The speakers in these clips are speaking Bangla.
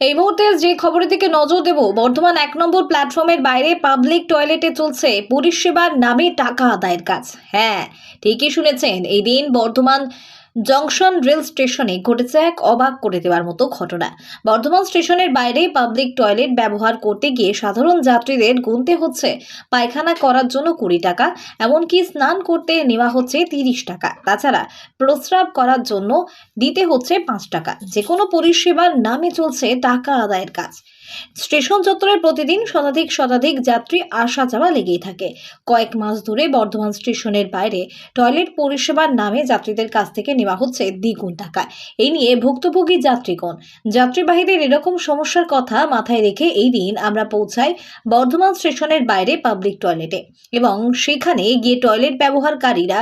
এই মুহূর্তে যে খবরের দিকে নজর দেব, বর্ধমান এক নম্বর প্ল্যাটফর্মের বাইরে পাবলিক টয়লেটে চলছে পরিষেবার নামে টাকা আদায়ের কাজ। হ্যাঁ ঠিকই শুনেছেন, এই দিন বর্ধমান জংশন রেল স্টেশনে ঘটেছে এক অবাক করে দেওয়ার মতো ঘটনা। বর্ধমান স্টেশনের বাইরে পাবলিক টয়লেট ব্যবহার করতে গিয়ে সাধারণ যাত্রীদের গুনতে হচ্ছে। পায়খানা করার জন্য কুড়ি টাকা, এমনকি স্নান করতে নেওয়া হচ্ছে তিরিশ টাকা। তাছাড়া প্রস্রাব করার জন্য দিতে হচ্ছে পাঁচ টাকা। যে কোনো পরিষেবার নামে চলছে টাকা আদায়ের কাজ। স্টেশন চত্বরে প্রতিদিন শতাধিক শতাধিক যাত্রী আসা যাওয়া লেগেই থাকে। কয়েক মাস ধরে বর্ধমান স্টেশনের বাইরে টয়লেট পরিষেবার নামে যাত্রীদের কাছ থেকে নেওয়া হচ্ছে দ্বিগুণ টাকা। এই নিয়ে ভুক্তভোগী যাত্রীগণ, যাত্রীবাহীদের এরকম সমস্যার কথা মাথায় রেখে এই দিন আমরা পৌঁছাই বর্ধমান স্টেশনের বাইরে পাবলিক টয়লেটে। এবং সেখানে গিয়ে টয়লেট ব্যবহারকারীরা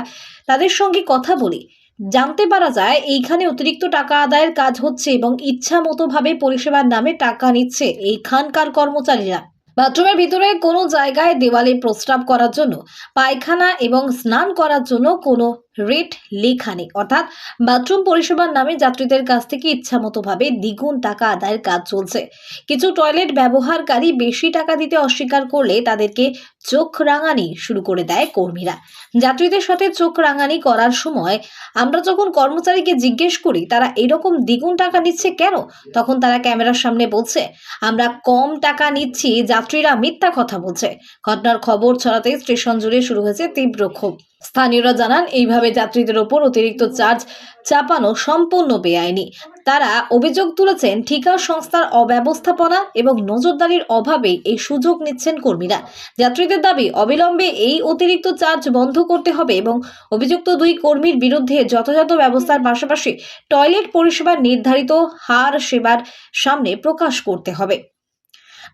তাদের সঙ্গে কথা বলি জানতে পারা যায়, এইখানে অতিরিক্ত টাকা আদায়ের কাজ হচ্ছে এবং ইচ্ছা মতোভাবে পরিষেবার নামে টাকা নিচ্ছে এইখানকার কর্মচারীরা। বাথরুমের ভিতরে কোনো জায়গায় দেওয়ালে প্রস্রাব করার জন্য, পায়খানা এবং স্নান করার জন্য কোনো রেট লেখা নেই অর্থাৎ বাথরুম পরিষেবার নামে যাত্রীদের কাছ থেকে ইচ্ছামতোভাবে দ্বিগুণ টাকা আদায়ের কাজ চলছে। কিছু টয়লেট ব্যবহারকারী বেশি টাকা দিতে অস্বীকার করলে তাদেরকে চোখ রাঙানি শুরু করে দেয় কর্মীরা। যাত্রীদের সাথে চোখ রাঙানি করার সময় আমরা যখন কর্মচারীকে জিজ্ঞেস করি, তারা এরকম দ্বিগুণ টাকা নিচ্ছে কেন? তখন তারা ক্যামেরার সামনে বলছে, আমরা কম টাকা নিচ্ছি, যাত্রীরা মিথ্যা কথা বলছে। ঘটনার খবর ছড়াতে স্টেশন জুড়ে শুরু হয়েছে তীব্র ক্ষোভ। স্থানীয়রা জানান, এইভাবে যাত্রীদের ওপর অতিরিক্ত চার্জ চাপানো সম্পূর্ণ বেআইনি। তারা অভিযোগ তুলেছেন, ঠিকা সংস্থার অব্যবস্থাপনা এবং নজরদারির অভাবে এই সুযোগ নিচ্ছেন কর্মীরা। যাত্রীদের দাবি, অবিলম্বে এই অতিরিক্ত চার্জ বন্ধ করতে হবে এবং অভিযুক্ত দুই কর্মীর বিরুদ্ধে যথাযথ ব্যবস্থার পাশাপাশি টয়লেট পরিষেবার নির্ধারিত হার সেবার সামনে প্রকাশ করতে হবে।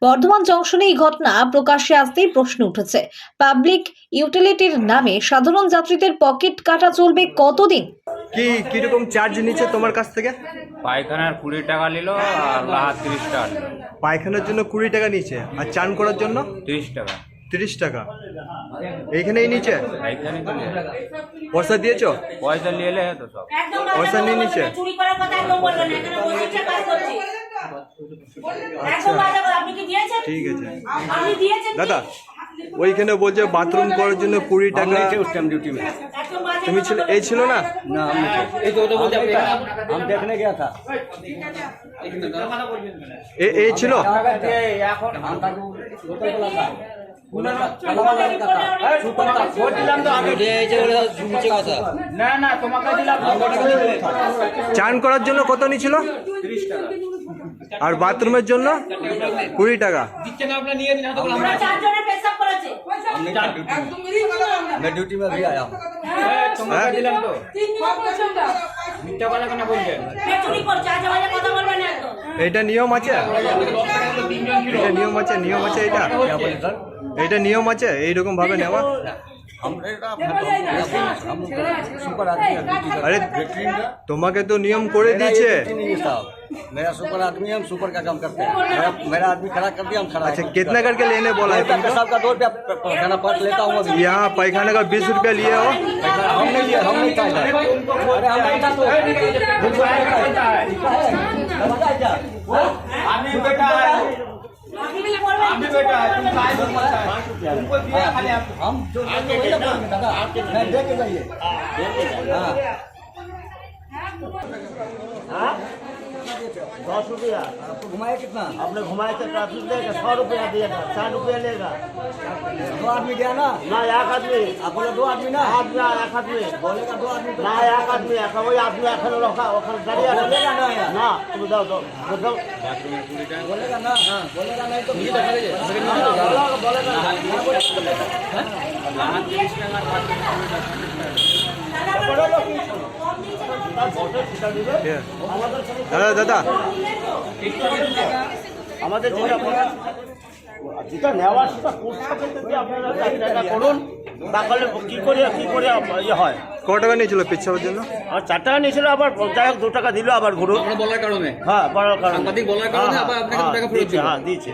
বর্ধমান জংশনে এই ঘটনা প্রকাশ্যে আসতেই প্রশ্ন উঠেছে। পাবলিক ইউটিলিটির নামে সাধারণ যাত্রীদের পকেট কাটা চলবে কতদিন? কি কীরকম চার্জ নিচ্ছে তোমার কাছ থেকে? পায়খানার কুড়ি টাকা নিল আর লাহা তিরিশ টাকা নিল। পায়খানার জন্য কুড়ি টাকা নিচ্ছে। আর চান করার জন্য? তিরিশ টাকা। তিরিশ টাকা। এইখানেই নিচ্ছে? পায়খানি তো নিয়ে পয়সা দিয়েছ? পয়সা নিয়ে এলে তো সব। পয়সা নিয়ে নিচ্ছে? আচ্ছা। ঠিক আছে। দাদা ওইখানে বলছে বাথরুম করার জন্য কুড়ি টাকা। তুমি ছিল এই ছিল না? না। এই এই ছিল? এখন চান করার জন্য কত নিছিল ত্রিশ টাকা আর বাথরুমের জন্য কুড়ি টাকা। হ্যাঁ। এটা নিয়ম আছে? এটা নিয়ম আছে নিয়ম আছে এটা? এটা নিয়ম আছে? এইরকম ভাবে নেওয়া अरे तुम्हें तो नियम कोड़े दीजिए मेरा सुपर आदमी हम सुपर का काम करते हैं मेरा, मेरा आदमी खड़ा कर दिया हम खड़ा अच्छा कितना करके लेने बोला है तुमको साहब का दो रुपया पैखाना पर लेता हूँ यहाँ पैखाना का बीस रुपया लिए हो हम नहीं लिए हम नहीं खाए अरे हम नहीं था हम जो आपके जाइए हाँ दस रुपया आपको घुमाए कितना आपने घुमाए थे ट्रैफिक देगा सौ रुपया दिएगा चार रुपया लेगा दो आदमी गया ना ना एक आदमी आप बोले दो आदमी ना आदमी आ, एक आदमी बोलेगा दो आदमी तो ना एक आदमी एक वही आदमी एखन रखा ओखन गाड़ी एखन बोलेगा ना यार। ना तुम जाओ जाओ जाओ बोलेगा ना बोलेगा नहीं तो बोलेगा দাদা দাদা। আমাদের যেটা যেটা নেওয়ার সেটা হবে আপনারা চাকরিটা করুন তাহলে কি করে কি করে ইয়ে হয়? ক টাকা নিয়েছিল পেচ্ছাপের জন্য? আর চার টাকা নিয়েছিল আবার যাই হোক দু টাকা দিল আবার ঘুরুন। বলার কারণে? হ্যাঁ বলার কারণে। বলার কারণে হ্যাঁ, আবার আপনাকে হ্যাঁ, টাকা ফেরত হ্যাঁ দিয়েছে।